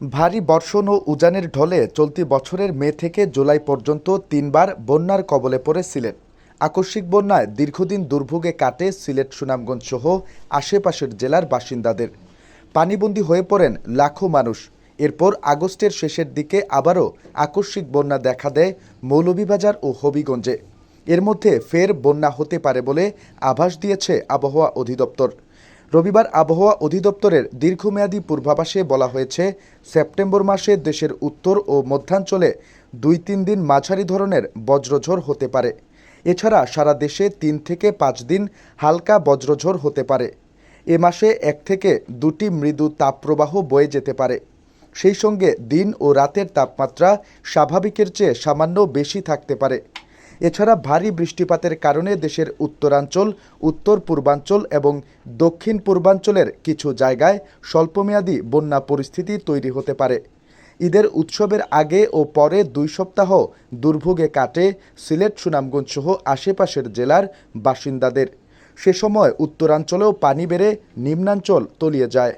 ভারী বর্ষণ ও উজানের ঢলে চলতি বছরের মে থেকে জুলাই পর্যন্ত তিনবার বন্যার কবলে পড়ে সিলেট। আকস্মিক বন্যায় দীর্ঘদিন দুর্ভোগে কাটে সিলেট সুনামগঞ্জ সহ আশেপাশের জেলার বাসিন্দাদের। পানিবন্দী হয়ে পড়েন লাখো মানুষ। এরপর আগস্টের শেষের দিকে আবারও আকস্মিক বন্যা দেখা দেয় মৌলভীবাজার ও হবিগঞ্জে। এর মধ্যে ফের বন্যা হতে পারে বলে আভাস দিয়েছে আবহাওয়া অধিদপ্তর। রবিবার আবহাওয়া অধিদপ্তরের দীর্ঘমেয়াদী পূর্বাভাসে বলা হয়েছে, সেপ্টেম্বর মাসে দেশের উত্তর ও মধ্যাঞ্চলে দুই তিন দিন মাঝারি ধরনের বজ্রঝড় হতে পারে। এছাড়া সারা দেশে তিন থেকে পাঁচ দিন হালকা বজ্রঝড় হতে পারে। এ মাসে এক থেকে দুটি মৃদু তাপপ্রবাহ বয়ে যেতে পারে। সেই সঙ্গে দিন ও রাতের তাপমাত্রা স্বাভাবিকের চেয়ে সামান্য বেশি থাকতে পারে। এছাড়া ভারী বৃষ্টিপাতের কারণে দেশের উত্তরাঞ্চল, উত্তর পূর্বাঞ্চল এবং দক্ষিণ পূর্বাঞ্চলের কিছু জায়গায় স্বল্পমেয়াদী বন্যা পরিস্থিতি তৈরি হতে পারে। ঈদের উৎসবের আগে ও পরে দুই সপ্তাহ দুর্ভোগে কাটে সিলেট, সুনামগঞ্জ সহ আশেপাশের জেলার বাসিন্দাদের। সে সময় উত্তরাঞ্চলেও পানি বেড়ে নিম্নাঞ্চল তলিয়ে যায়।